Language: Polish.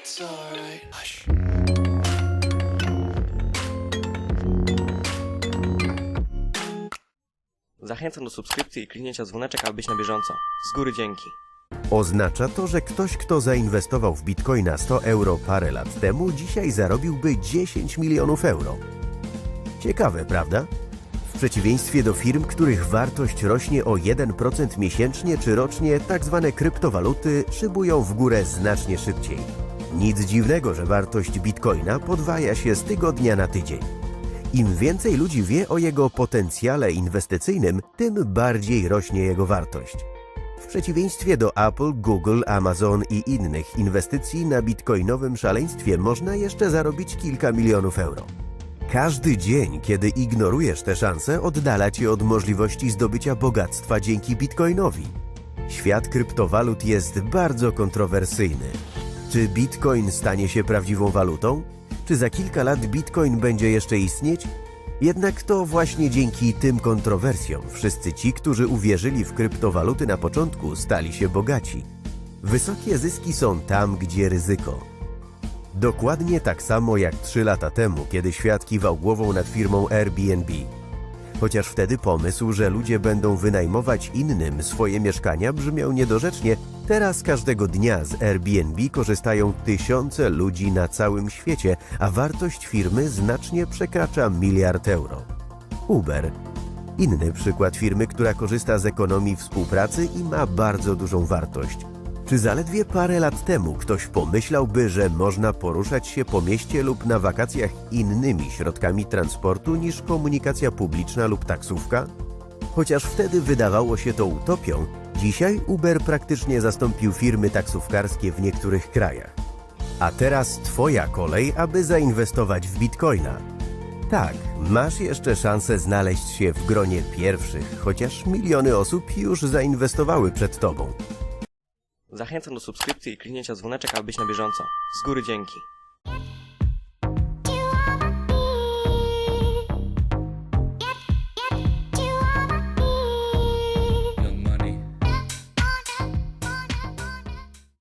It's alright. Hush. Zachęcam do subskrypcji i kliknięcia dzwoneczek, aby być na bieżąco. Z góry dzięki. Oznacza to, że ktoś, kto zainwestował w bitcoina 100 euro parę lat temu, dzisiaj zarobiłby 10 milionów euro. Ciekawe, prawda? W przeciwieństwie do firm, których wartość rośnie o 1% miesięcznie czy rocznie, tak zwane kryptowaluty szybują w górę znacznie szybciej. Nic dziwnego, że wartość bitcoina podwaja się z tygodnia na tydzień. Im więcej ludzi wie o jego potencjale inwestycyjnym, tym bardziej rośnie jego wartość. W przeciwieństwie do Apple, Google, Amazon i innych inwestycji na bitcoinowym szaleństwie można jeszcze zarobić kilka milionów euro. Każdy dzień, kiedy ignorujesz tę szansę, oddala cię od możliwości zdobycia bogactwa dzięki bitcoinowi. Świat kryptowalut jest bardzo kontrowersyjny. Czy bitcoin stanie się prawdziwą walutą? Czy za kilka lat bitcoin będzie jeszcze istnieć? Jednak to właśnie dzięki tym kontrowersjom wszyscy ci, którzy uwierzyli w kryptowaluty na początku, stali się bogaci. Wysokie zyski są tam, gdzie ryzyko. Dokładnie tak samo jak 3 lata temu, kiedy świat kiwał głową nad firmą Airbnb. Chociaż wtedy pomysł, że ludzie będą wynajmować innym swoje mieszkania brzmiał niedorzecznie, teraz każdego dnia z Airbnb korzystają tysiące ludzi na całym świecie, a wartość firmy znacznie przekracza miliard euro. Uber. Inny przykład firmy, która korzysta z ekonomii współpracy i ma bardzo dużą wartość. Czy zaledwie parę lat temu ktoś pomyślałby, że można poruszać się po mieście lub na wakacjach innymi środkami transportu niż komunikacja publiczna lub taksówka? Chociaż wtedy wydawało się to utopią, dzisiaj Uber praktycznie zastąpił firmy taksówkarskie w niektórych krajach. A teraz Twoja kolej, aby zainwestować w bitcoina. Tak, masz jeszcze szansę znaleźć się w gronie pierwszych, chociaż miliony osób już zainwestowały przed Tobą. Zachęcam do subskrypcji i kliknięcia dzwoneczek, aby być na bieżąco. Z góry dzięki.